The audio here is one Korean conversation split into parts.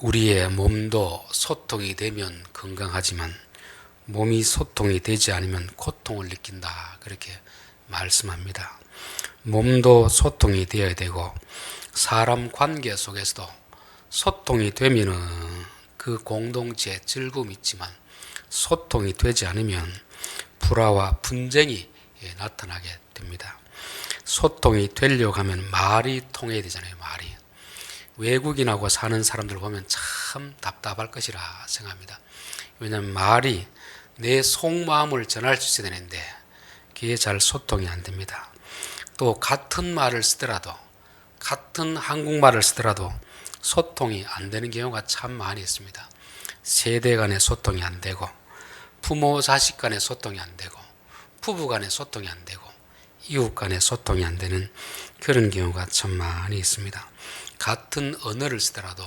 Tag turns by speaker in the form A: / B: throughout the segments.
A: 우리의 몸도 소통이 되면 건강하지만 몸이 소통이 되지 않으면 고통을 느낀다. 그렇게 말씀합니다. 몸도 소통이 되어야 되고 사람 관계 속에서도 소통이 되면은 그 공동체에 즐거움이 있지만 소통이 되지 않으면 불화와 분쟁이 예, 나타나게 됩니다. 소통이 되려고 하면 말이 통해야 되잖아요, 말이. 외국인하고 사는 사람들 보면 참 답답할 것이라 생각합니다. 왜냐하면 말이 내 속마음을 전할 수 있어야 되는데 그게 잘 소통이 안 됩니다. 또 같은 말을 쓰더라도 같은 한국말을 쓰더라도 소통이 안 되는 경우가 참 많이 있습니다. 세대 간의 소통이 안 되고 부모 자식 간의 소통이 안 되고 부부 간의 소통이 안 되고 이웃 간의 소통이 안 되는 그런 경우가 참 많이 있습니다. 같은 언어를 쓰더라도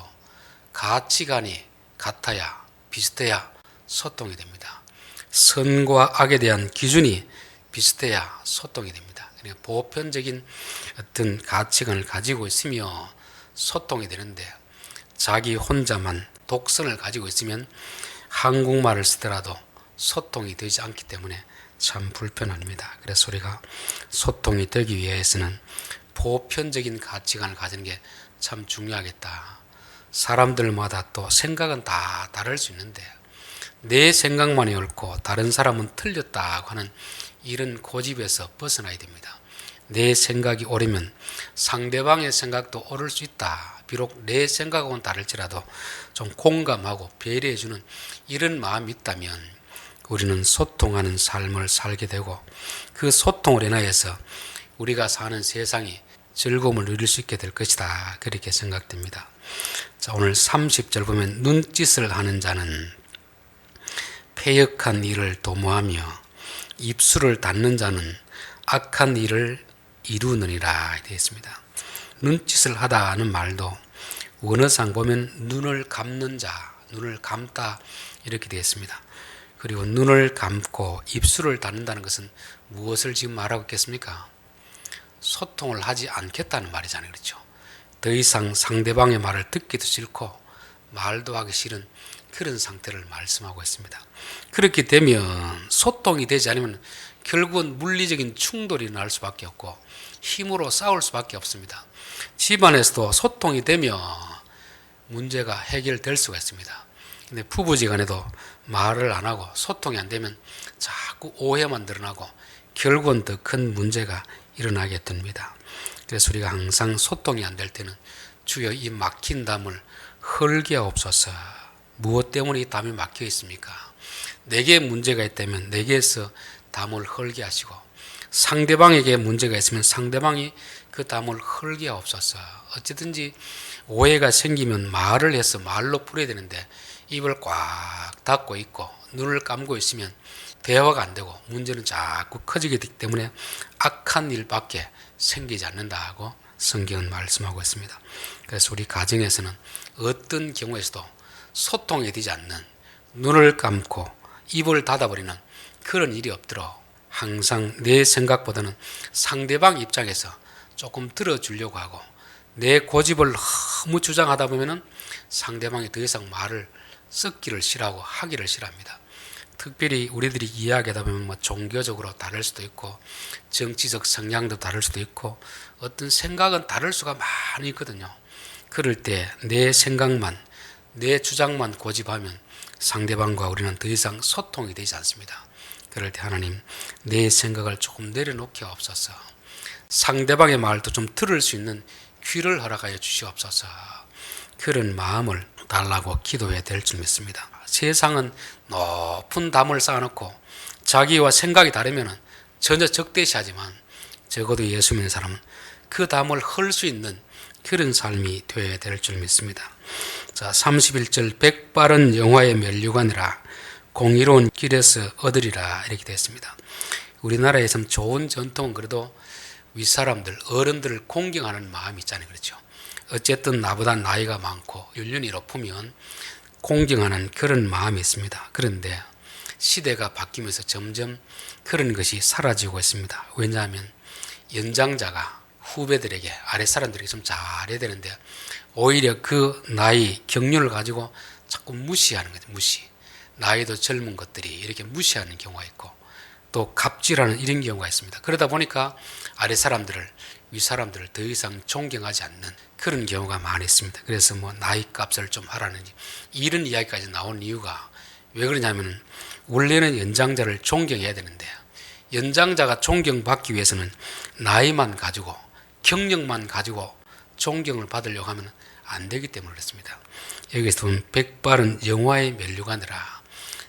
A: 가치관이 같아야 비슷해야 소통이 됩니다. 선과 악에 대한 기준이 비슷해야 소통이 됩니다. 그러니까 보편적인 어떤 가치관을 가지고 있으며 소통이 되는데 자기 혼자만 독선을 가지고 있으면 한국말을 쓰더라도 소통이 되지 않기 때문에 참 불편합니다. 그래서 우리가 소통이 되기 위해서는 보편적인 가치관을 가지는 게 참 중요하겠다. 사람들마다 또 생각은 다 다를 수 있는데 내 생각만이 옳고 다른 사람은 틀렸다고 하는 이런 고집에서 벗어나야 됩니다. 내 생각이 옳으면 상대방의 생각도 옳을 수 있다. 비록 내 생각하고는 다를지라도 좀 공감하고 배려해주는 이런 마음이 있다면 우리는 소통하는 삶을 살게 되고 그 소통을 인하여서 우리가 사는 세상이 즐거움을 누릴 수 있게 될 것이다. 그렇게 생각됩니다. 자, 오늘 30절 보면 눈짓을 하는 자는 폐역한 일을 도모하며 입술을 닫는 자는 악한 일을 이루느니라 되어 있습니다. 눈짓을 하다는 말도 원어상 보면 눈을 감는 자, 눈을 감다 이렇게 되어 있습니다. 그리고 눈을 감고 입술을 닫는다는 것은 무엇을 지금 말하고 있겠습니까? 소통을 하지 않겠다는 말이잖아요. 그렇죠? 더 이상 상대방의 말을 듣기도 싫고 말도 하기 싫은 그런 상태를 말씀하고 있습니다. 그렇게 되면 소통이 되지 않으면 결국은 물리적인 충돌이 날 수밖에 없고 힘으로 싸울 수밖에 없습니다. 집안에서도 소통이 되면 문제가 해결될 수가 있습니다. 근데 부부지간에도 말을 안 하고 소통이 안 되면 자꾸 오해만 드러나고 결국은 더 큰 문제가 일어나게 됩니다. 그래서 우리가 항상 소통이 안 될 때는 주여 이 막힌 담을 헐게 없어서 무엇 때문에 이 담이 막혀 있습니까? 내게 문제가 있다면 내게서 담을 헐게 하시고 상대방에게 문제가 있으면 상대방이 그 담을 헐게 없어서 어쨌든지 오해가 생기면 말을 해서 말로 풀어야 되는데 입을 꽉 닫고 있고 눈을 감고 있으면 대화가 안 되고 문제는 자꾸 커지게 되기 때문에 악한 일밖에 생기지 않는다고 성경은 말씀하고 있습니다. 그래서 우리 가정에서는 어떤 경우에서도 소통이 되지 않는 눈을 감고 입을 닫아버리는 그런 일이 없도록 항상 내 생각보다는 상대방 입장에서 조금 들어주려고 하고 내 고집을 너무 주장하다 보면은 상대방이 더 이상 말을 썩기를 싫어하고 하기를 싫어합니다. 특별히 우리들이 이야기하다 보면 뭐 종교적으로 다를 수도 있고 정치적 성향도 다를 수도 있고 어떤 생각은 다를 수가 많이 있거든요. 그럴 때 내 생각만 내 주장만 고집하면 상대방과 우리는 더 이상 소통이 되지 않습니다. 그럴 때 하나님 내 생각을 조금 내려놓게 없어서 상대방의 말도 좀 들을 수 있는 귀를 허락하여 주시옵소서. 그런 마음을 달라고 기도해야 될 줄 믿습니다. 세상은 높은 담을 쌓아놓고 자기와 생각이 다르면 전혀 적대시하지만 적어도 예수 믿는 사람은 그 담을 헐 수 있는 그런 삶이 되어야 될 줄 믿습니다. 자, 31절 백발은 영화의 멸류관이라 공의로운 길에서 얻으리라 이렇게 되었습니다. 우리나라에서는 좋은 전통은 그래도 윗사람들, 어른들을 공경하는 마음이 있잖아요. 그렇죠. 어쨌든 나보다 나이가 많고 연륜이 높으면 공경하는 그런 마음이 있습니다. 그런데 시대가 바뀌면서 점점 그런 것이 사라지고 있습니다. 왜냐하면 연장자가 후배들에게 아랫사람들에게 좀 잘해야 되는데 오히려 그 나이, 경륜을 가지고 자꾸 무시하는 거죠. 무시. 나이도 젊은 것들이 이렇게 무시하는 경우가 있고 또 갑질하는 이런 경우가 있습니다. 그러다 보니까 아래 사람들을 위 사람들을 더 이상 존경하지 않는 그런 경우가 많이 있습니다. 그래서 뭐 나이 값을 좀 하라는 이런 이야기까지 나온 이유가 왜 그러냐면 원래는 연장자를 존경해야 되는데 연장자가 존경받기 위해서는 나이만 가지고 경력만 가지고 존경을 받으려고 하면 안 되기 때문에 그렇습니다. 여기서 보면 백발은 영화에 멸류관이라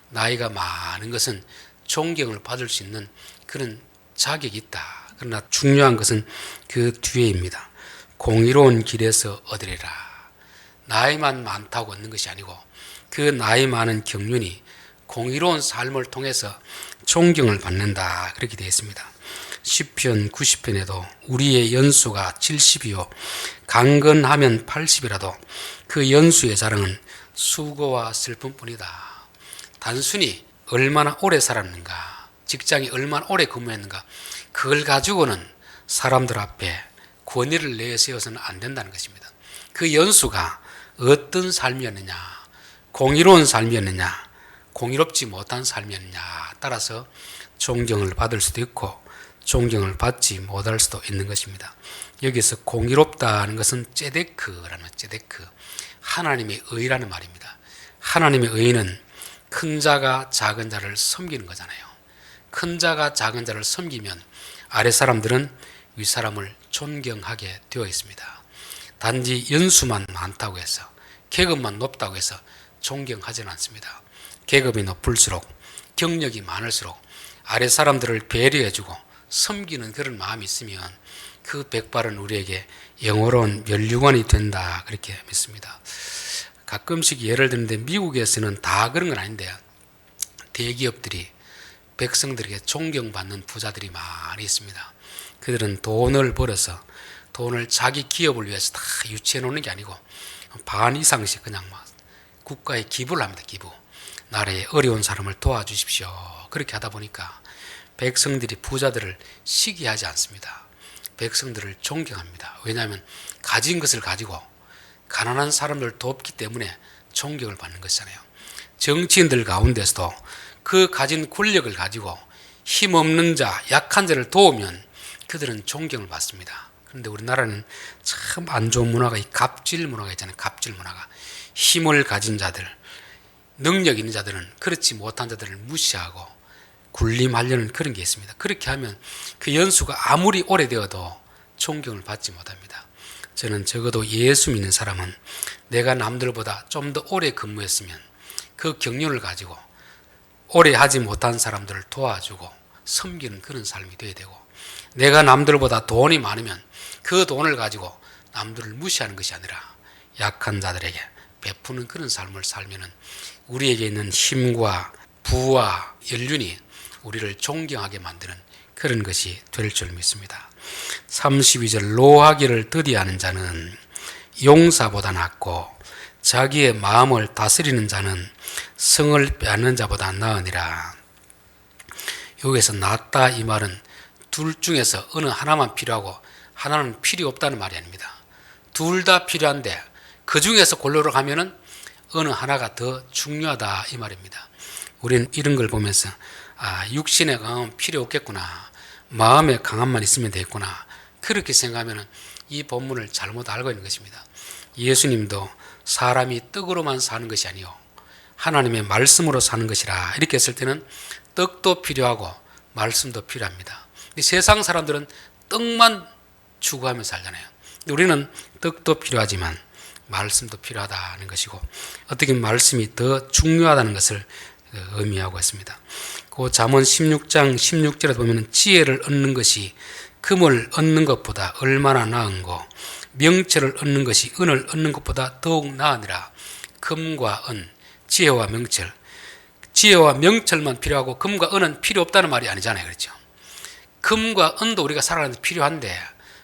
A: 나이가 많은 것은 존경을 받을 수 있는 그런 자격이 있다. 그러나 중요한 것은 그 뒤에입니다. 공의로운 길에서 얻으리라. 나이만 많다고 얻는 것이 아니고 그 나이 많은 경륜이 공의로운 삶을 통해서 존경을 받는다. 그렇게 되어 있습니다. 10편, 90편에도 우리의 연수가 70이요. 강건하면 80이라도 그 연수의 자랑은 수고와 슬픔 뿐이다. 단순히 얼마나 오래 살았는가, 직장이 얼마나 오래 근무했는가, 그걸 가지고는 사람들 앞에 권위를 내세워서는 안 된다는 것입니다. 그 연수가 어떤 삶이었느냐, 공의로운 삶이었느냐, 공의롭지 못한 삶이었느냐 따라서 존경을 받을 수도 있고 존경을 받지 못할 수도 있는 것입니다. 여기서 공의롭다는 것은 제데크라는 제데크 하나님의 의라는 말입니다. 하나님의 의는 큰 자가 작은 자를 섬기는 거잖아요. 큰 자가 작은 자를 섬기면 아래 사람들은 위 사람을 존경하게 되어 있습니다. 단지 연수만 많다고 해서 계급만 높다고 해서 존경하지는 않습니다. 계급이 높을수록 경력이 많을수록 아래 사람들을 배려해주고 섬기는 그런 마음이 있으면 그 백발은 우리에게 영어로운 멸류관이 된다 그렇게 믿습니다. 가끔씩 예를 드는데 미국에서는 다 그런 건 아닌데 대기업들이 백성들에게 존경받는 부자들이 많이 있습니다. 그들은 돈을 벌어서 돈을 자기 기업을 위해서 다 유치해 놓는 게 아니고 반 이상씩 그냥 막 국가에 기부를 합니다. 기부. 나라의 어려운 사람을 도와주십시오. 그렇게 하다 보니까 백성들이 부자들을 시기하지 않습니다. 백성들을 존경합니다. 왜냐하면 가진 것을 가지고 가난한 사람들 돕기 때문에 존경을 받는 것이잖아요. 정치인들 가운데서도 그 가진 권력을 가지고 힘없는 자, 약한 자를 도우면 그들은 존경을 받습니다. 그런데 우리나라는 참 안 좋은 문화가 이 갑질 문화가 있잖아요. 갑질 문화가. 힘을 가진 자들, 능력 있는 자들은 그렇지 못한 자들을 무시하고 군림하려는 그런 게 있습니다. 그렇게 하면 그 연수가 아무리 오래되어도 존경을 받지 못합니다. 저는 적어도 예수 믿는 사람은 내가 남들보다 좀 더 오래 근무했으면 그 경륜을 가지고 오래 하지 못한 사람들을 도와주고 섬기는 그런 삶이 되어야 되고 내가 남들보다 돈이 많으면 그 돈을 가지고 남들을 무시하는 것이 아니라 약한 자들에게 베푸는 그런 삶을 살면은 우리에게 있는 힘과 부와 연륜이 우리를 존경하게 만드는 그런 것이 될 줄 믿습니다. 32절 노하기를 더디하는 자는 용사보다 낫고 자기의 마음을 다스리는 자는 성을 빼앗는 자보다 나으니라. 여기서 낫다 이 말은 둘 중에서 어느 하나만 필요하고 하나는 필요 없다는 말이 아닙니다. 둘 다 필요한데 그 중에서 골로를 가면은 어느 하나가 더 중요하다 이 말입니다. 우리는 이런 걸 보면서 아 육신의 강함 필요 없겠구나 마음의 강함만 있으면 되겠구나 그렇게 생각하면 이 본문을 잘못 알고 있는 것입니다. 예수님도 사람이 떡으로만 사는 것이 아니요 하나님의 말씀으로 사는 것이라 이렇게 했을 때는 떡도 필요하고 말씀도 필요합니다. 세상 사람들은 떡만 추구하며 살잖아요. 우리는 떡도 필요하지만 말씀도 필요하다는 것이고 어떻게 말씀이 더 중요하다는 것을 의미하고 있습니다. 그 잠언 16장 16절에 보면 지혜를 얻는 것이 금을 얻는 것보다 얼마나 나은고 명철을 얻는 것이 은을 얻는 것보다 더욱 나으니라. 금과 은, 지혜와 명철. 지혜와 명철만 필요하고 금과 은은 필요 없다는 말이 아니잖아요. 그렇죠? 금과 은도 우리가 살아가는데 필요한데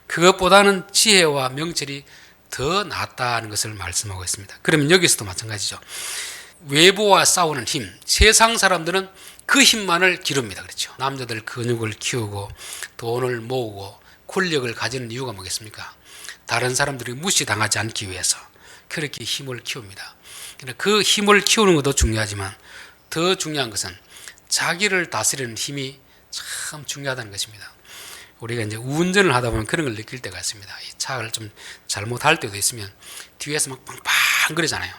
A: 그것보다는 지혜와 명철이 더 낫다는 것을 말씀하고 있습니다. 그러면 여기서도 마찬가지죠. 외부와 싸우는 힘, 세상 사람들은 그 힘만을 기릅니다. 그렇죠. 남자들 근육을 키우고 돈을 모으고 권력을 가지는 이유가 뭐겠습니까? 다른 사람들이 무시당하지 않기 위해서 그렇게 힘을 키웁니다. 그 힘을 키우는 것도 중요하지만 더 중요한 것은 자기를 다스리는 힘이 참 중요하다는 것입니다. 우리가 이제 운전을 하다 보면 그런 걸 느낄 때가 있습니다. 이 차를 좀 잘못할 때도 있으면 뒤에서 막 빵빵 거리잖아요.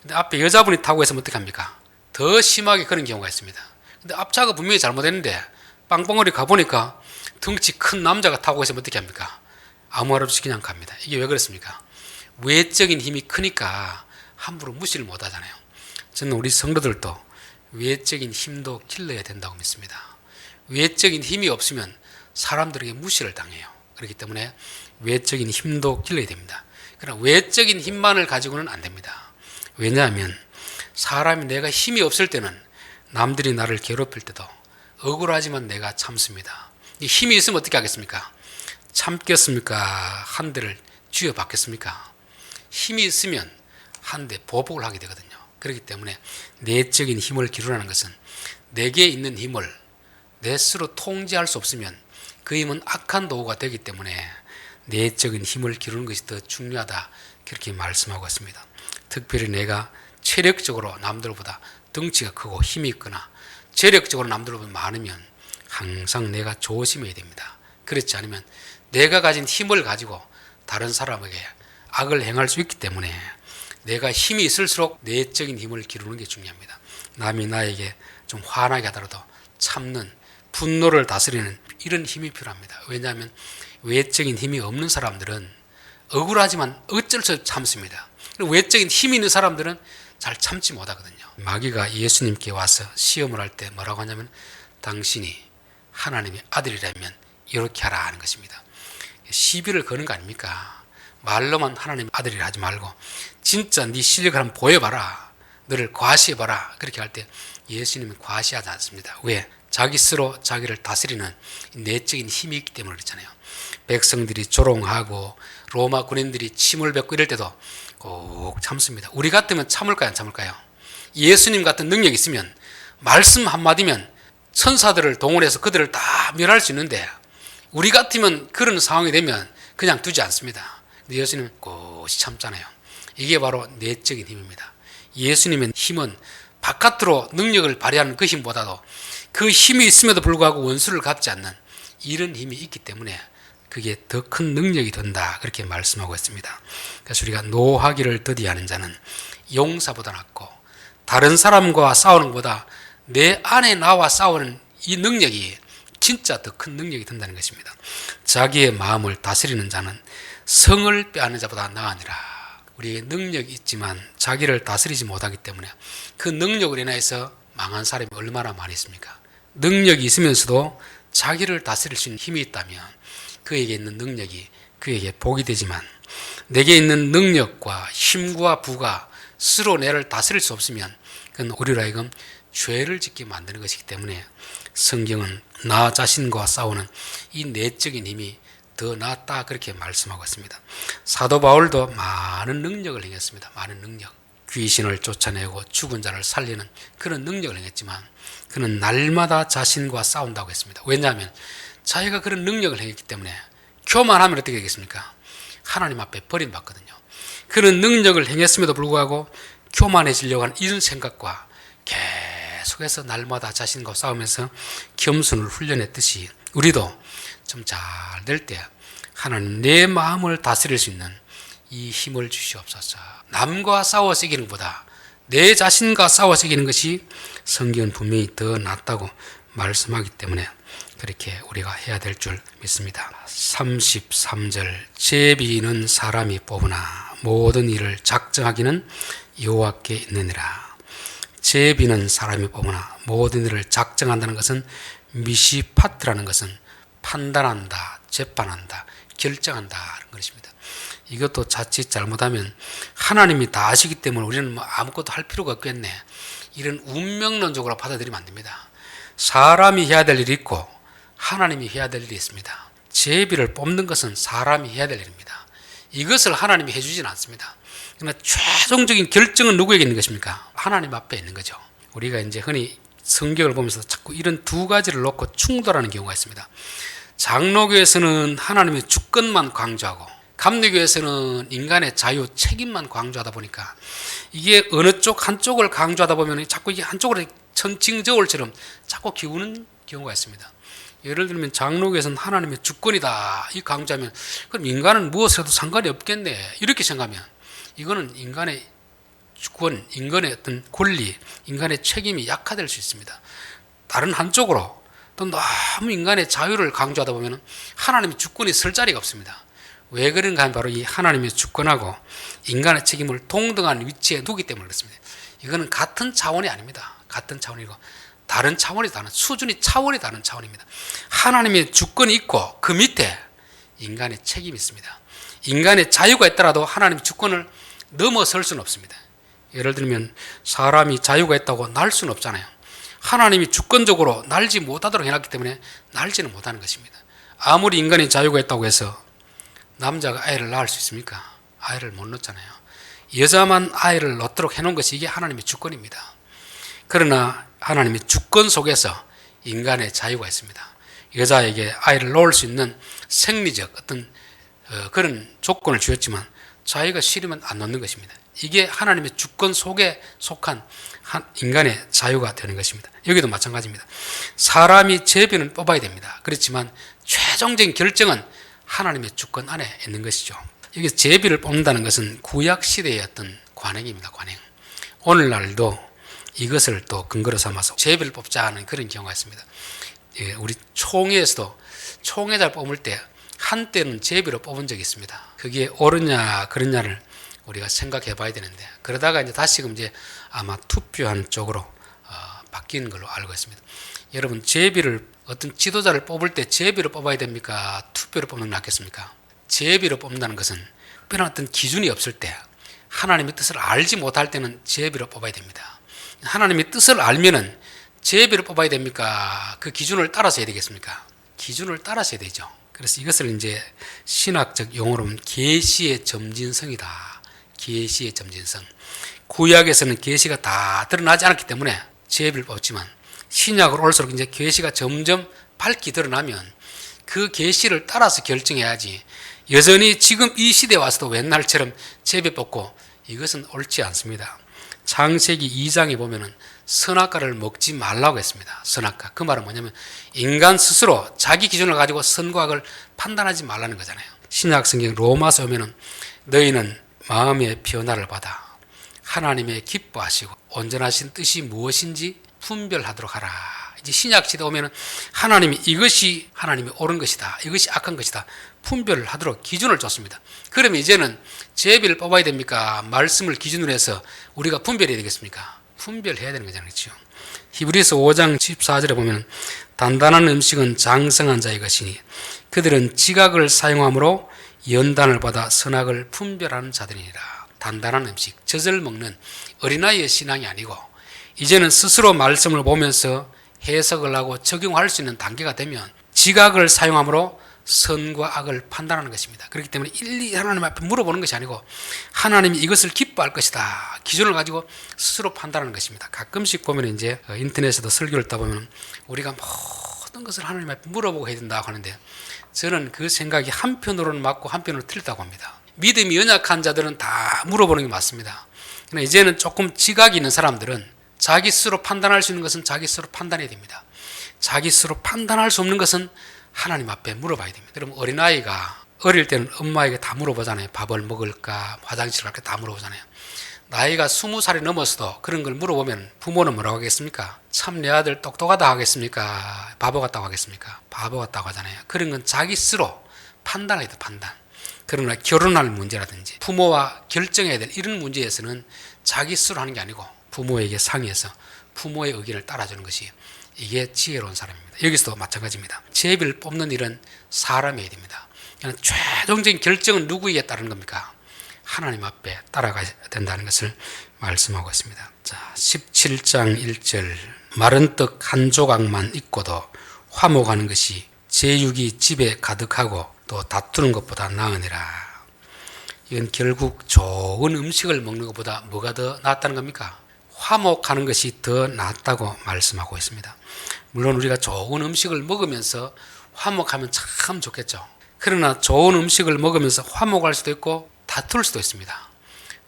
A: 근데 앞에 여자분이 타고 있으면 어떡합니까? 더 심하게 그런 경우가 있습니다. 근데 앞차가 분명히 잘못했는데 빵빵거리 가보니까 덩치 큰 남자가 타고 있으면 어떻게 합니까? 아무 말 없이 그냥 갑니다. 이게 왜 그렇습니까? 외적인 힘이 크니까 함부로 무시를 못 하잖아요. 저는 우리 성도들도 외적인 힘도 길러야 된다고 믿습니다. 외적인 힘이 없으면 사람들에게 무시를 당해요. 그렇기 때문에 외적인 힘도 길러야 됩니다. 그러나 외적인 힘만을 가지고는 안 됩니다. 왜냐하면 사람이 내가 힘이 없을 때는 남들이 나를 괴롭힐 때도 억울하지만 내가 참습니다. 이 힘이 있으면 어떻게 하겠습니까? 참겠습니까? 한 대를 쥐어 받겠습니까? 힘이 있으면 한 대 보복을 하게 되거든요. 그렇기 때문에 내적인 힘을 기르라는 것은 내게 있는 힘을 내 스스로 통제할 수 없으면 그 힘은 악한 도구가 되기 때문에 내적인 힘을 기르는 것이 더 중요하다 그렇게 말씀하고 있습니다. 특별히 내가 체력적으로 남들보다 덩치가 크고 힘이 있거나 재력적으로 남들보다 많으면 항상 내가 조심해야 됩니다. 그렇지 않으면 내가 가진 힘을 가지고 다른 사람에게 악을 행할 수 있기 때문에 내가 힘이 있을수록 내적인 힘을 기르는 게 중요합니다. 남이 나에게 좀 화나게 하더라도 참는 분노를 다스리는 이런 힘이 필요합니다. 왜냐하면 외적인 힘이 없는 사람들은 억울하지만 어쩔 수 없이 참습니다. 외적인 힘이 있는 사람들은 잘 참지 못하거든요. 마귀가 예수님께 와서 시험을 할 때 뭐라고 하냐면 당신이 하나님의 아들이라면 이렇게 하라 하는 것입니다. 시비를 거는 거 아닙니까? 말로만 하나님 아들이라 하지 말고 진짜 네 실력을 한번 보여봐라. 너를 과시해봐라. 그렇게 할 때 예수님은 과시하지 않습니다. 왜? 자기 스스로 자기를 다스리는 내적인 힘이 있기 때문에 그렇잖아요. 백성들이 조롱하고 로마 군인들이 침을 뱉고 이럴 때도 꼭 참습니다. 우리 같으면 참을까요? 안 참을까요? 예수님 같은 능력이 있으면 말씀 한마디면 천사들을 동원해서 그들을 다 멸할 수 있는데 우리 같으면 그런 상황이 되면 그냥 두지 않습니다. 근데 예수님은 꼭 참잖아요. 이게 바로 내적인 힘입니다. 예수님의 힘은 바깥으로 능력을 발휘하는 그 힘보다도 그 힘이 있음에도 불구하고 원수를 갚지 않는 이런 힘이 있기 때문에 그게 더 큰 능력이 된다. 그렇게 말씀하고 있습니다. 그래서 우리가 노하기를 더디하는 자는 용사보다 낫고 다른 사람과 싸우는 것보다 내 안에 나와 싸우는 이 능력이 진짜 더 큰 능력이 된다는 것입니다. 자기의 마음을 다스리는 자는 성을 빼앗는 자보다 나으니라. 우리에게 능력이 있지만 자기를 다스리지 못하기 때문에 그 능력을 인해서 망한 사람이 얼마나 많이 있습니까? 능력이 있으면서도 자기를 다스릴 수 있는 힘이 있다면 그에게 있는 능력이 그에게 복이 되지만 내게 있는 능력과 힘과 부가 스스로 내를 다스릴 수 없으면 그건 우리로 하여금 죄를 짓게 만드는 것이기 때문에 성경은 나 자신과 싸우는 이 내적인 힘이 더 낫다 그렇게 말씀하고 있습니다. 사도 바울도 많은 능력을 행했습니다. 많은 능력. 귀신을 쫓아내고 죽은 자를 살리는 그런 능력을 행했지만 그는 날마다 자신과 싸운다고 했습니다. 왜냐하면 자기가 그런 능력을 행했기 때문에 교만하면 어떻게 되겠습니까? 하나님 앞에 버림받거든요. 그런 능력을 행했음에도 불구하고 교만해지려고 하는 이런 생각과 계속해서 날마다 자신과 싸우면서 겸손을 훈련했듯이 우리도 좀 잘 될 때 하나님 내 마음을 다스릴 수 있는 이 힘을 주시옵소서. 남과 싸워서 이기는 것보다 내 자신과 싸워서 이기는 것이 성경은 분명히 더 낫다고 말씀하기 때문에 그렇게 우리가 해야 될 줄 믿습니다. 33절 제비는 사람이 뽑으나 모든 일을 작정하기는 여호와께 있느니라. 제비는 사람이 뽑으나 모든 일을 작정한다는 것은 미시파트라는 것은 판단한다, 재판한다, 결정한다는 것입니다. 이것도 자칫 잘못하면 하나님이 다 아시기 때문에 우리는 뭐 아무것도 할 필요가 없겠네. 이런 운명론적으로 받아들이면 안 됩니다. 사람이 해야 될 일이 있고 하나님이 해야 될 일이 있습니다. 제비를 뽑는 것은 사람이 해야 될 일입니다. 이것을 하나님이 해주진 않습니다. 그러나 최종적인 결정은 누구에게 있는 것입니까? 하나님 앞에 있는 거죠. 우리가 이제 흔히 성경을 보면서 자꾸 이런 두 가지를 놓고 충돌하는 경우가 있습니다. 장로교에서는 하나님의 주권만 강조하고 감리교에서는 인간의 자유, 책임만 강조하다 보니까 이게 어느 쪽 한쪽을 강조하다 보면 자꾸 이게 한쪽으로 천칭저울처럼 자꾸 기우는 경우가 있습니다. 예를 들면 장로교에서는 하나님의 주권이다 이 강조하면 그럼 인간은 무엇을 해도 상관이 없겠네 이렇게 생각하면 이거는 인간의 주권, 인간의 어떤 권리, 인간의 책임이 약화될 수 있습니다. 다른 한쪽으로 또 너무 인간의 자유를 강조하다 보면 하나님의 주권이 설 자리가 없습니다. 왜 그런가 하면 바로 이 하나님의 주권하고 인간의 책임을 동등한 위치에 두기 때문에 그렇습니다. 이거는 같은 차원이 아닙니다. 같은 차원이고 다른 차원이 다른 수준이 차원이 다른 차원입니다. 하나님의 주권이 있고 그 밑에 인간의 책임이 있습니다. 인간의 자유가 있더라도 하나님의 주권을 넘어설 수는 없습니다. 예를 들면 사람이 자유가 있다고 날 수는 없잖아요. 하나님이 주권적으로 날지 못하도록 해놨기 때문에 날지는 못하는 것입니다. 아무리 인간의 자유가 있다고 해서 남자가 아이를 낳을 수 있습니까? 아이를 못 낳잖아요. 여자만 아이를 낳도록 해놓은 것이 이게 하나님의 주권입니다. 그러나 하나님의 주권 속에서 인간의 자유가 있습니다. 여자에게 아이를 낳을 수 있는 생리적 어떤 어, 그런 조건을 주었지만 자기가 싫으면 안 낳는 것입니다. 이게 하나님의 주권 속에 속한 인간의 자유가 되는 것입니다. 여기도 마찬가지입니다. 사람이 제비는 뽑아야 됩니다. 그렇지만 최종적인 결정은 하나님의 주권 안에 있는 것이죠. 여기 제비를 뽑는다는 것은 구약 시대의 어떤 관행입니다. 관행. 오늘날도 이것을 또 근거로 삼아서 제비를 뽑자 하는 그런 경우가 있습니다. 예, 우리 총회에서도 총회자를 뽑을 때 한때는 제비로 뽑은 적이 있습니다. 그게 옳으냐 그러냐를 우리가 생각해 봐야 되는데 그러다가 이제 다시금 이제 아마 투표하는 쪽으로 어, 바뀌는 걸로 알고 있습니다. 여러분 제비를 어떤 지도자를 뽑을 때 제비로 뽑아야 됩니까? 투표로 뽑는 게 낫겠습니까? 제비로 뽑는다는 것은 특별한 어떤 기준이 없을 때 하나님의 뜻을 알지 못할 때는 제비로 뽑아야 됩니다. 하나님의 뜻을 알면은 제비로 뽑아야 됩니까? 그 기준을 따라서 해야 되겠습니까? 기준을 따라서 해야 되죠. 그래서 이것을 이제 신학적 용어로 계시의 점진성이다. 계시의 점진성. 구약에서는 계시가 다 드러나지 않았기 때문에 제비를 뽑지만 신약으로 올수록 이제 계시가 점점 밝게 드러나면 그 계시를 따라서 결정해야지 여전히 지금 이 시대에 와서도 옛날처럼 제비 뽑고 이것은 옳지 않습니다. 창세기 2장에 보면은 선악과를 먹지 말라고 했습니다. 선악과. 그 말은 뭐냐면 인간 스스로 자기 기준을 가지고 선과 악을 판단하지 말라는 거잖아요. 신약 성경 로마서 오면은 너희는 마음의 변화를 받아 하나님의 기뻐하시고 온전하신 뜻이 무엇인지 분별하도록 하라. 이제 신약 시대 오면은 하나님이 이것이 하나님이 옳은 것이다. 이것이 악한 것이다. 분별을 하도록 기준을 줬습니다. 그러면 이제는 제비를 뽑아야 됩니까? 말씀을 기준으로 해서 우리가 분별해야 되겠습니까? 분별해야 되는 거잖아요. 그렇죠? 히브리서 5장 14절에 보면 단단한 음식은 장성한 자의 것이니 그들은 지각을 사용함으로 연단을 받아 선악을 분별하는 자들이니라. 단단한 음식, 젖을 먹는 어린아이의 신앙이 아니고 이제는 스스로 말씀을 보면서 해석을 하고 적용할 수 있는 단계가 되면 지각을 사용함으로 선과 악을 판단하는 것입니다. 그렇기 때문에 일일이 하나님 앞에 물어보는 것이 아니고 하나님이 이것을 기뻐할 것이다. 기준을 가지고 스스로 판단하는 것입니다. 가끔씩 보면 이제 인터넷에도 설교를 따 보면 우리가 모든 것을 하나님 앞에 물어보고 해야 된다고 하는데 저는 그 생각이 한편으로는 맞고 한편으로 틀리다고 합니다. 믿음이 연약한 자들은 다 물어보는 게 맞습니다. 이제는 조금 지각이 있는 사람들은 자기 스스로 판단할 수 있는 것은 자기 스스로 판단해야 됩니다. 자기 스스로 판단할 수 없는 것은 하나님 앞에 물어봐야 됩니다. 여러분 어린아이가 어릴 때는 엄마에게 다 물어보잖아요. 밥을 먹을까 화장실 갈까 다 물어보잖아요. 나이가 스무 살이 넘어서도 그런 걸 물어보면 부모는 뭐라고 하겠습니까? 참 내 아들 똑똑하다 하겠습니까? 바보 같다고 하겠습니까? 바보 같다고 하잖아요. 그런 건 자기 스스로 판단해야 돼 판단. 그러나 결혼할 문제라든지 부모와 결정해야 될 이런 문제에서는 자기 스스로 하는 게 아니고 부모에게 상의해서 부모의 의견을 따라주는 것이 이게 지혜로운 사람입니다. 여기서도 마찬가지입니다. 제비를 뽑는 일은 사람이 해야 됩니다. 최종적인 결정은 누구에게 따르는 겁니까? 하나님 앞에 따라가야 된다는 것을 말씀하고 있습니다. 자, 17장 1절. 마른 떡 한 조각만 있고도 화목하는 것이 제육이 집에 가득하고 또 다투는 것보다 나으니라. 이건 결국 좋은 음식을 먹는 것보다 뭐가 더 낫다는 겁니까? 화목하는 것이 더 낫다고 말씀하고 있습니다. 물론 우리가 좋은 음식을 먹으면서 화목하면 참 좋겠죠. 그러나 좋은 음식을 먹으면서 화목할 수도 있고 다툴 수도 있습니다.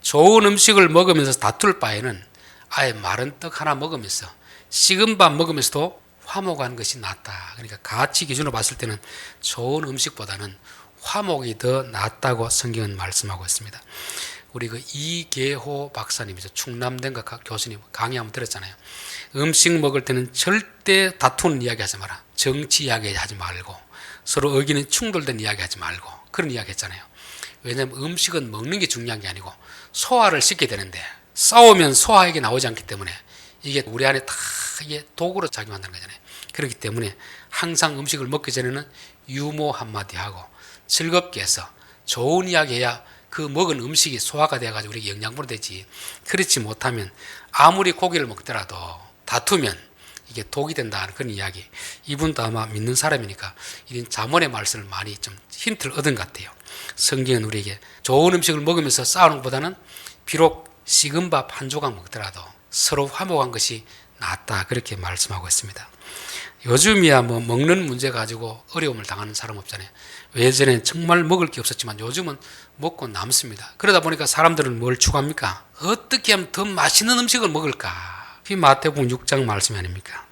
A: 좋은 음식을 먹으면서 다툴 바에는 아예 마른 떡 하나 먹으면서 식은 밥 먹으면서도 화목한 것이 낫다. 그러니까 가치 기준으로 봤을 때는 좋은 음식보다는 화목이 더 낫다고 성경은 말씀하고 있습니다. 우리 그 이계호 박사님이죠. 충남대인가 교수님 강의 한번 들었잖아요. 음식 먹을 때는 절대 다투는 이야기 하지 마라. 정치 이야기 하지 말고 서로 의견이 충돌된 이야기 하지 말고 그런 이야기 했잖아요. 왜냐하면 음식은 먹는 게 중요한 게 아니고 소화를 시켜야 되는데 싸우면 소화액이 나오지 않기 때문에 이게 우리 안에 다 이게 독으로 작용한다는 거잖아요. 그렇기 때문에 항상 음식을 먹기 전에는 유모 한마디 하고 즐겁게 해서 좋은 이야기 해야 그 먹은 음식이 소화가 돼가지고 우리에게 영양분이 되지. 그렇지 못하면 아무리 고기를 먹더라도 다투면 이게 독이 된다는 그런 이야기. 이분도 아마 믿는 사람이니까 이런 자문의 말씀을 많이 좀 힌트를 얻은 것 같아요. 성경은 우리에게 좋은 음식을 먹으면서 싸우는 것보다는 비록 식은 밥 한 조각 먹더라도 서로 화목한 것이 낫다. 그렇게 말씀하고 있습니다. 요즘이야 뭐 먹는 문제 가지고 어려움을 당하는 사람 없잖아요. 예전엔 정말 먹을 게 없었지만 요즘은 먹고 남습니다. 그러다 보니까 사람들은 뭘 추구합니까? 어떻게 하면 더 맛있는 음식을 먹을까? 이 마태복음 6장 말씀 아닙니까?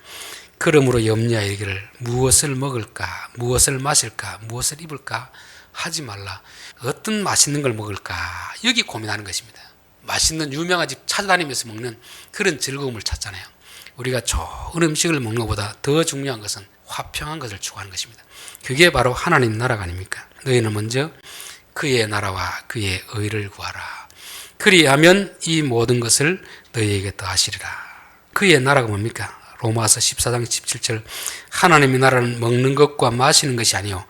A: 그러므로 염려하 이르기를 무엇을 먹을까? 무엇을 마실까? 무엇을 입을까? 하지 말라. 어떤 맛있는 걸 먹을까? 여기 고민하는 것입니다. 맛있는 유명한 집 찾아다니면서 먹는 그런 즐거움을 찾잖아요. 우리가 좋은 음식을 먹는 것보다 더 중요한 것은 화평한 것을 추구하는 것입니다. 그게 바로 하나님 나라가 아닙니까? 너희는 먼저 그의 나라와 그의 의를 구하라. 그리하면 이 모든 것을 너희에게 더하시리라. 그의 나라가 뭡니까? 로마서 14장 17절 하나님의 나라는 먹는 것과 마시는 것이 아니요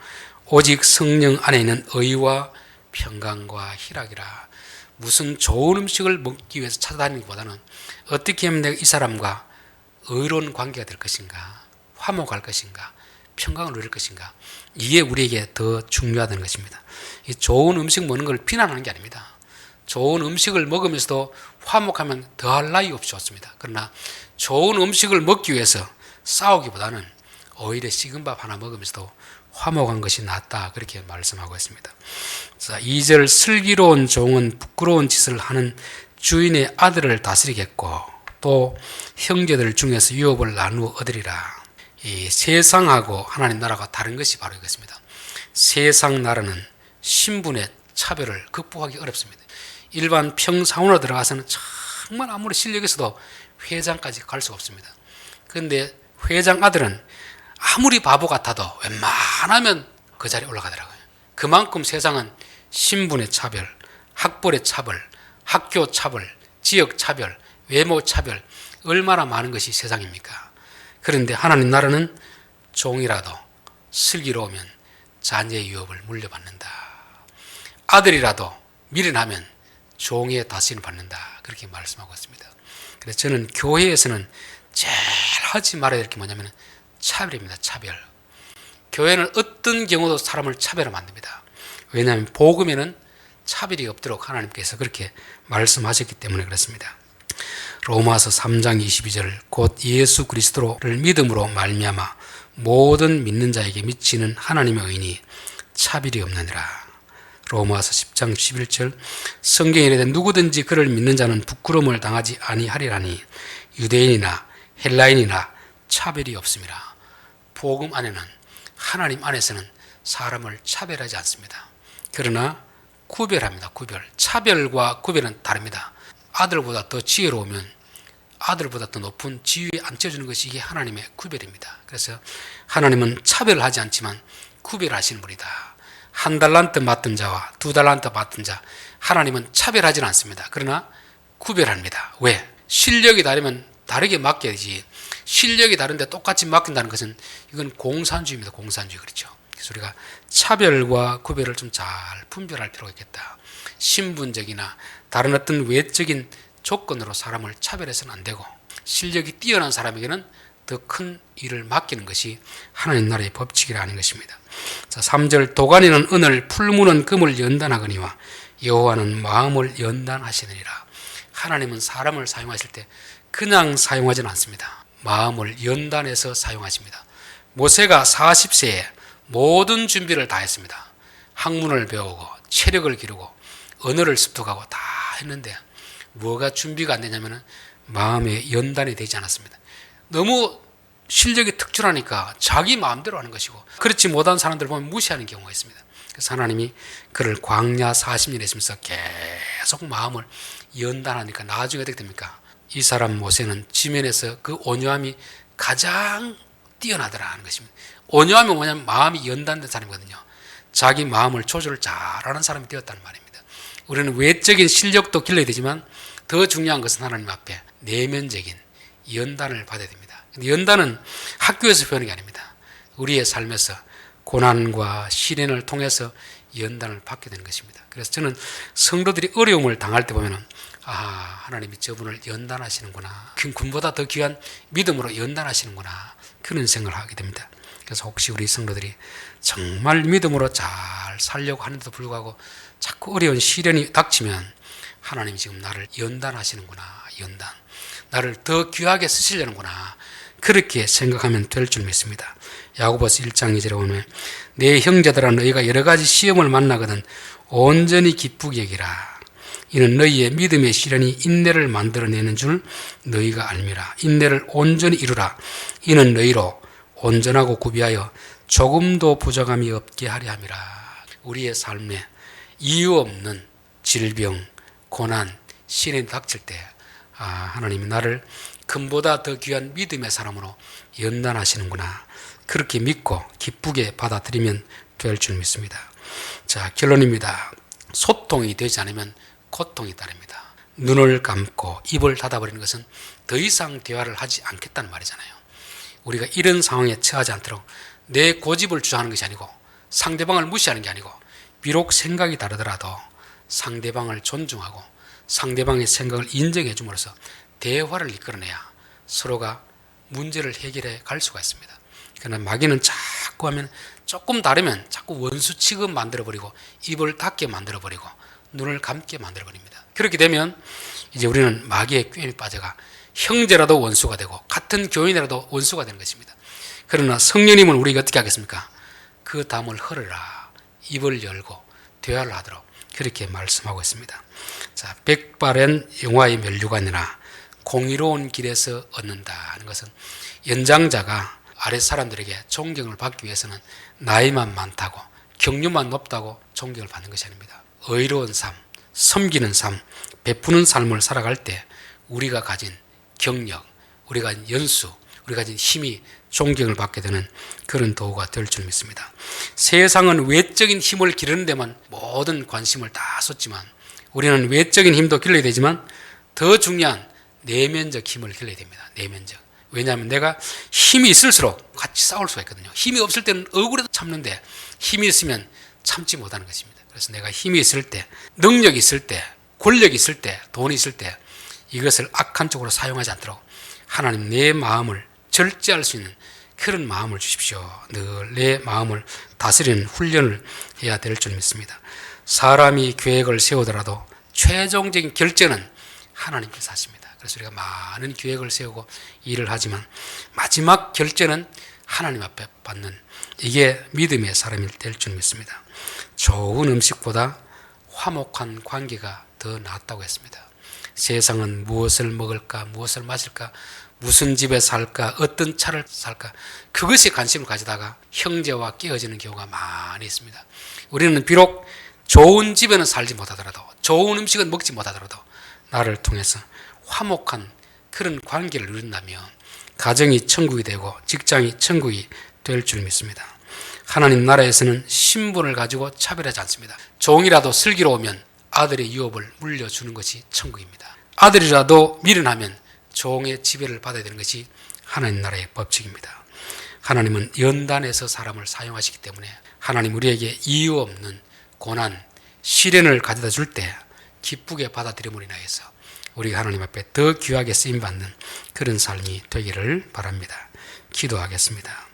A: 오직 성령 안에 있는 의와 평강과 희락이라. 무슨 좋은 음식을 먹기 위해서 찾아다니는 것보다는 어떻게 하면 내가 이 사람과 의로운 관계가 될 것인가, 화목할 것인가, 평강을 누릴 것인가. 이게 우리에게 더 중요하다는 것입니다. 이 좋은 음식 먹는 걸 비난하는 게 아닙니다. 좋은 음식을 먹으면서도 화목하면 더할 나위 없이 좋습니다. 그러나 좋은 음식을 먹기 위해서 싸우기보다는 오히려 식은 밥 하나 먹으면서도 화목한 것이 낫다. 그렇게 말씀하고 있습니다. 자, 2절 슬기로운 종은 부끄러운 짓을 하는 주인의 아들을 다스리겠고 또 형제들 중에서 유업을 나누어 얻으리라. 이 세상하고 하나님 나라가 다른 것이 바로 이것입니다. 세상 나라는 신분의 차별을 극복하기 어렵습니다. 일반 평사원으로 들어가서는 정말 아무리 실력이 있어도 회장까지 갈 수가 없습니다. 그런데 회장 아들은 아무리 바보 같아도 웬만하면 그 자리에 올라가더라고요. 그만큼 세상은 신분의 차별, 학벌의 차별, 학교 차별, 지역 차별, 외모 차별 얼마나 많은 것이 세상입니까? 그런데 하나님 나라는 종이라도 슬기로우면 자녀의 유업을 물려받는다. 아들이라도 미련하면 종의 다스림을 받는다. 그렇게 말씀하고 있습니다. 그래서 저는 교회에서는 제일 하지 말아야 될 게 뭐냐면 차별입니다. 차별. 교회는 어떤 경우도 사람을 차별하면 안 됩니다. 왜냐하면 복음에는 차별이 없도록 하나님께서 그렇게 말씀하셨기 때문에 그렇습니다. 로마서 3장 22절 곧 예수 그리스도를 믿음으로 말미암아 모든 믿는 자에게 미치는 하나님의 의인이 차별이 없느니라. 로마서 10장 11절 성경에 이르되 누구든지 그를 믿는 자는 부끄러움을 당하지 아니하리라니 유대인이나 헬라인이나 차별이 없습니다. 복음 안에는 하나님 안에서는 사람을 차별하지 않습니다. 그러나 구별합니다. 구별. 차별과 구별은 다릅니다. 아들보다 더 지혜로우면 아들보다 더 높은 지위에 앉혀주는 것이 이게 하나님의 구별입니다. 그래서 하나님은 차별하지 않지만 구별하시는 분이다. 한 달란트 맡은 자와 두 달란트 맡은 자 하나님은 차별하지는 않습니다. 그러나 구별합니다. 왜? 실력이 다르면 다르게 맡겨야지. 실력이 다른데 똑같이 맡긴다는 것은 이건 공산주의입니다. 공산주의 그렇죠. 그래서 우리가 차별과 구별을 좀 잘 분별할 필요가 있겠다. 신분적이나 다른 어떤 외적인 조건으로 사람을 차별해서는 안 되고 실력이 뛰어난 사람에게는 더 큰 일을 맡기는 것이 하나님 나라의 법칙이라는 것입니다. 자, 3절 도가니는 은을 풀무는 금을 연단하거니와 여호와는 마음을 연단하시느니라. 하나님은 사람을 사용하실 때 그냥 사용하지는 않습니다. 마음을 연단해서 사용하십니다. 모세가 40세에 모든 준비를 다 했습니다. 학문을 배우고 체력을 기르고 언어를 습득하고 다 했는데 뭐가 준비가 안 되냐면은 마음의 연단이 되지 않았습니다. 너무 실력이 특출하니까 자기 마음대로 하는 것이고 그렇지 못한 사람들 보면 무시하는 경우가 있습니다. 그래서 하나님이 그를 광야 40년 했으면서 계속 마음을 연단하니까 나중에 어떻게 됩니까? 이 사람 모세는 지면에서 그 온유함이 가장 뛰어나더라 하는 것입니다. 온유함이 뭐냐면 마음이 연단된 사람이거든요. 자기 마음을 조절을 잘하는 사람이 되었다는 말입니다. 우리는 외적인 실력도 길러야 되지만 더 중요한 것은 하나님 앞에 내면적인 연단을 받아야 됩니다. 연단은 학교에서 배우는 게 아닙니다. 우리의 삶에서 고난과 시련을 통해서 연단을 받게 되는 것입니다. 그래서 저는 성도들이 어려움을 당할 때 보면은 아 하나님이 저분을 연단하시는구나. 군보다 더 귀한 믿음으로 연단하시는구나. 그런 생각을 하게 됩니다. 그래서 혹시 우리 성도들이 정말 믿음으로 잘 살려고 하는데도 불구하고 자꾸 어려운 시련이 닥치면 하나님이 지금 나를 연단하시는구나. 연단. 나를 더 귀하게 쓰시려는구나. 그렇게 생각하면 될 줄 믿습니다. 야고보서 1장 2절에 보면 내 형제들아 너희가 여러 가지 시험을 만나거든 온전히 기쁘게 여기라. 이는 너희의 믿음의 시련이 인내를 만들어내는 줄 너희가 알미라. 인내를 온전히 이루라. 이는 너희로 온전하고 구비하여 조금도 부족함이 없게 하려 함이라. 우리의 삶에 이유 없는 질병, 고난, 시련이 닥칠 때 아, 하나님이 나를 금보다 더 귀한 믿음의 사람으로 연단하시는구나. 그렇게 믿고 기쁘게 받아들이면 될 줄 믿습니다. 자, 결론입니다. 소통이 되지 않으면 고통이 따릅니다. 눈을 감고 입을 닫아버리는 것은 더 이상 대화를 하지 않겠다는 말이잖아요. 우리가 이런 상황에 처하지 않도록 내 고집을 주장하는 것이 아니고 상대방을 무시하는 게 아니고 비록 생각이 다르더라도 상대방을 존중하고 상대방의 생각을 인정해 줌으로써 대화를 이끌어내야 서로가 문제를 해결해 갈 수가 있습니다. 그러나 마귀는 자꾸 하면 조금 다르면 자꾸 원수 취급 만들어 버리고 입을 닫게 만들어 버리고 눈을 감게 만들어 버립니다. 그렇게 되면 이제 우리는 마귀의 꾀에 빠져가 형제라도 원수가 되고 같은 교인이라도 원수가 되는 것입니다. 그러나 성령님은 우리가 어떻게 하겠습니까? 그 담을 헐으라 입을 열고 대화를 하도록 그렇게 말씀하고 있습니다. 자, 백발엔 영화의 멸류관이나 공의로운 길에서 얻는다는 것은 연장자가 아랫 사람들에게 존경을 받기 위해서는 나이만 많다고 경륜만 높다고 존경을 받는 것이 아닙니다. 의로운 삶, 섬기는 삶, 베푸는 삶을 살아갈 때 우리가 가진 경력, 우리가 연수, 우리가 힘이 존경을 받게 되는 그런 도구가 될 줄 믿습니다. 세상은 외적인 힘을 기르는 데만 모든 관심을 다 쏟지만 우리는 외적인 힘도 길러야 되지만 더 중요한 내면적 힘을 길러야 됩니다. 내면적. 왜냐하면 내가 힘이 있을수록 같이 싸울 수가 있거든요. 힘이 없을 때는 억울해도 참는데 힘이 있으면 참지 못하는 것입니다. 그래서 내가 힘이 있을 때, 능력이 있을 때, 권력이 있을 때, 돈이 있을 때 이것을 악한 쪽으로 사용하지 않도록 하나님 내 마음을 절제할 수 있는 그런 마음을 주십시오. 늘 내 마음을 다스리는 훈련을 해야 될 줄 믿습니다. 사람이 계획을 세우더라도 최종적인 결정은 하나님께서 하십니다. 그래서 우리가 많은 계획을 세우고 일을 하지만 마지막 결정은 하나님 앞에 받는 이게 믿음의 사람이 될 줄 믿습니다. 좋은 음식보다 화목한 관계가 더 낫다고 했습니다. 세상은 무엇을 먹을까, 무엇을 마실까, 무슨 집에 살까, 어떤 차를 살까, 그것에 관심을 가지다가 형제와 깨어지는 경우가 많이 있습니다. 우리는 비록 좋은 집에는 살지 못하더라도, 좋은 음식은 먹지 못하더라도, 나를 통해서 화목한 그런 관계를 누린다면, 가정이 천국이 되고, 직장이 천국이 될 줄 믿습니다. 하나님 나라에서는 신분을 가지고 차별하지 않습니다. 종이라도 슬기로우면 아들의 유업을 물려주는 것이 천국입니다. 아들이라도 미련하면 종의 지배를 받아야 되는 것이 하나님 나라의 법칙입니다. 하나님은 연단에서 사람을 사용하시기 때문에 하나님 우리에게 이유 없는 고난, 시련을 가져다 줄 때 기쁘게 받아들임으로 인하여서 우리가 하나님 앞에 더 귀하게 쓰임 받는 그런 삶이 되기를 바랍니다. 기도하겠습니다.